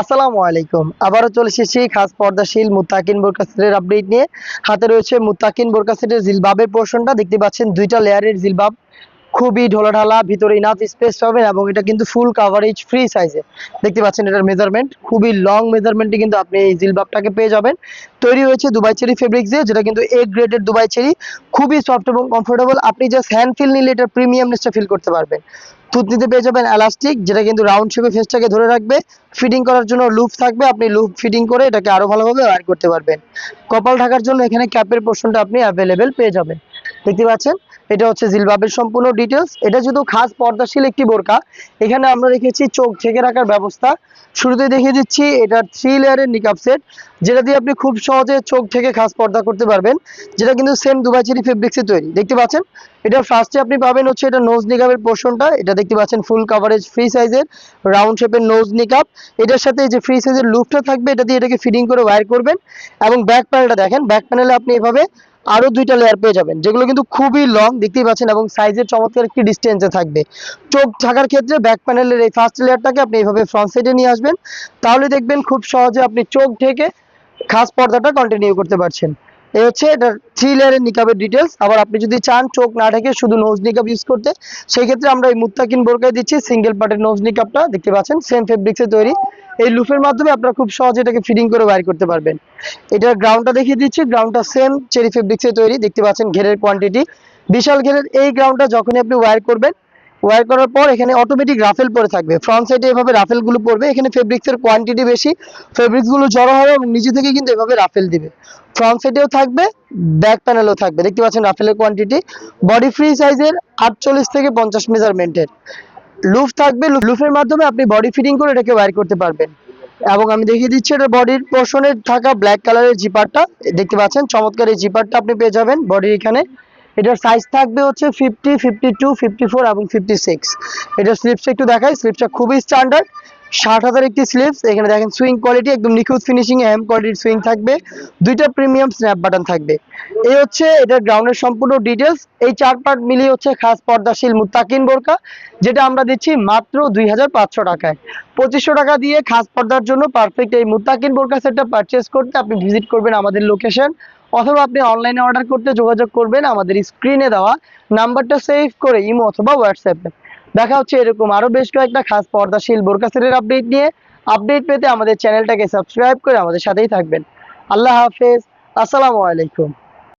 আসসালামু আলাইকুম। আবারও চলে এসেছি খাস পর্দাশীল মুতাকিন বোরকা সেটের আপডেট নিয়ে। হাতে রয়েছে মুতাকিন বোরকা সেটের জিলবাবের পোর্শনটা দেখতে পাচ্ছেন দুইটা লেয়ারের জিলবাব। খুবই ঢোলাঢালা, ভিতরে ইনাফ স্পেস পাবেন এবং এটা কিন্তু ফুল কাভারেজ ফ্রি সাইজে দেখতে পাচ্ছেন এটার মেজারমেন্ট খুবই লং মেজারমেন্টে কিন্তু আপনি এই জিলবাবটাকে পেয়ে যাবেন। তৈরি হয়েছে দুবাই চেরি ফেব্রিক দিয়ে যেটা কিন্তু এ গ্রেডের দুবাই চেরি। খুবই সফট এবং কমফোর্টেবল আপনি জাস্ট হ্যান্ড ফিল নিলে এটার প্রিমিয়ামনেসটা ফিল করতে পারবেন। থুতনিতে পেয়ে যাবেন এলাস্টিক যেটা কিন্তু রাউন্ড শেপে ফেসটাকে ধরে রাখবে। ফিটিং করার জন্য লুপ থাকবে, আপনি লুপ ফিটিং করে এটাকে আরও ভালোভাবে ওয়্যার করতে পারবেন। কপাল ঢাকার জন্য এখানে ক্যাপের পোর্শনটা আপনি অ্যাভেলেবেল পেয়ে যাবেন। দেখতে পাচ্ছেন? এটা হচ্ছে জিলবাবের সম্পূর্ণ ডিটেলস এটা যেহেতু খাস পর্দাশীল একটি বোরকা। এখানে আমরা রেখেছি চোখ ঢেকে রাখার ব্যবস্থা। শুরুতে দেখিয়ে দিচ্ছি, এটা থ্রি লেয়ারের নিকাপ সেট যেটা দিয়ে আপনি খুব সহজে চোখ থেকে খাস পর্দা করতে পারবেন। যেটা কিন্তু সেম দুবাই চেরি ফেব্রিক্সে তৈরি। দেখতে পাচ্ছেন? এটা ফার্স্টে আপনি পাবেন হচ্ছে এটা নোজ নিকাপের পোর্শনটা এটা দেখতে পাচ্ছেন ফুল কাভারেজ ফ্রি সাইজের রাউন্ড শেপের নোজ নিকাপ এটার সাথে যে ফ্রি সাইজের লুপটা থাকবে, এটা দিয়ে এটাকে ফিটিং করে ওয়্যার করবেন। এবং ব্যাক প্যানেলটা দেখেন ব্যাক প্যানেলে আপনি এভাবে আরও দুইটা লেয়ার পেয়ে যাবেন, যেগুলো কিন্তু খুবই লং দেখতেই পাচ্ছেন, এবং সাইজের চমৎকার একটি ডিস্টেন্সে থাকবে। চোখ থাকার ক্ষেত্রে ব্যাক প্যানেলের এই ফার্স্ট লেয়ারটাকে আপনি এইভাবে ফ্রন্ট সাইডে নিয়ে আসবেন। তাহলে দেখবেন খুব সহজে আপনি চোখ ঢেকে খাস পর্দাটা কন্টিনিউ করতে পারছেন। এই হচ্ছে এটা থ্রি লেয়ারের নিকাবের ডিটেলস আবার আপনি যদি চান চোখ না ঢেকে শুধু নোজ নিকাব ইউজ করতে সেই ক্ষেত্রে আমরা এই মুত্তাকিন বোরকায় দিচ্ছি সিঙ্গেল পার্টের নোজ নিকাবটা দেখতে পাচ্ছেন সেম ফেব্রিক্সে তৈরি। এই লুফের মাধ্যমে আপনারা খুব সহজে এটাকে ফিটিং করে বাইর করতে পারবেন। এটার গ্রাউন্ডটা দেখিয়ে দিচ্ছি গ্রাউন্ডটা সেম চেরি ফেব্রিক্সে তৈরি। দেখতে পাচ্ছেন ঘেরের কোয়ান্টিটি বিশাল ঘেরের এই গ্রাউন্ডটা যখনই আপনি ওয়ার করবেন ওয়্যার করার পর এখানে অটোমেটিক রাফেল পরে থাকবে। ফ্রন্ট সাইডে এভাবে রাফেলগুলো পড়বে এখানে ফেব্রিক্সের কোয়ান্টিটি বেশি ফেব্রিক্সগুলো জড়ো হবে এবং নিজে থেকে কিন্তু এভাবে রাফেল দিবে। ফ্রন্ট সাইডেও থাকবে ব্যাক প্যানেলও থাকবে। দেখতে পাচ্ছেন রাফেলের কোয়ান্টিটি বডি ফ্রি সাইজের আটচল্লিশ থেকে পঞ্চাশ মেজারমেন্টের লুফ থাকবে লুফের মাধ্যমে আপনি বডি ফিটিং করে এটাকে ওয়ার করতে পারবেন। এবং আমি দেখিয়ে দিচ্ছি এটা বডির পোর্শনে থাকা ব্ল্যাক কালারের জিপারটা দেখতে পাচ্ছেন, চমৎকার এই জিপারটা আপনি পেয়ে যাবেন বডির এখানে। এটার সাইজ থাকবে হচ্ছে fifty fifty two fifty four এবং ফিফটি সিক্স এটার স্লিপসটা একটু দেখাই স্লিপসটা খুবই স্ট্যান্ডার্ড ষাট হাজার একটি স্লিপস এখানে দেখেন সুইং কোয়ালিটি একদম নিখুঁত ফিনিশিং এম কোয়ালিটির সুইং থাকবে। দুইটা প্রিমিয়াম স্ন্যাপ বাটন থাকবে। এই হচ্ছে এটার গ্রাউন্ডের সম্পূর্ণ ডিটেলস এই চার পার্ট মিলিয়ে হচ্ছে খাস পর্দাশীল মুত্তাকিন বোরকা, যেটা আমরা দিচ্ছি মাত্র দুই হাজার পাঁচশো টাকায়। পঁচিশশো টাকা দিয়ে খাস পর্দার জন্য পারফেক্ট এই মুত্তাকিন বোরকা সেটটা পারচেস করতে আপনি ভিজিট করবেন আমাদের লোকেশন অথবা আপনি অনলাইনে অর্ডার করতে যোগাযোগ করবেন আমাদের স্ক্রিনে দেওয়া নাম্বারটা সেভ করে ইমো অথবা হোয়াটসঅ্যাপে দেখা হচ্ছে এরকম আরও বেশ কয়েকটা খাস পর্দাশীল বোরকা সেটের আপডেট নিয়ে। আপডেট পেতে আমাদের চ্যানেলটাকে সাবস্ক্রাইব করে আমাদের সাথেই থাকবেন। আল্লাহ হাফেজ। আসসালামু আলাইকুম।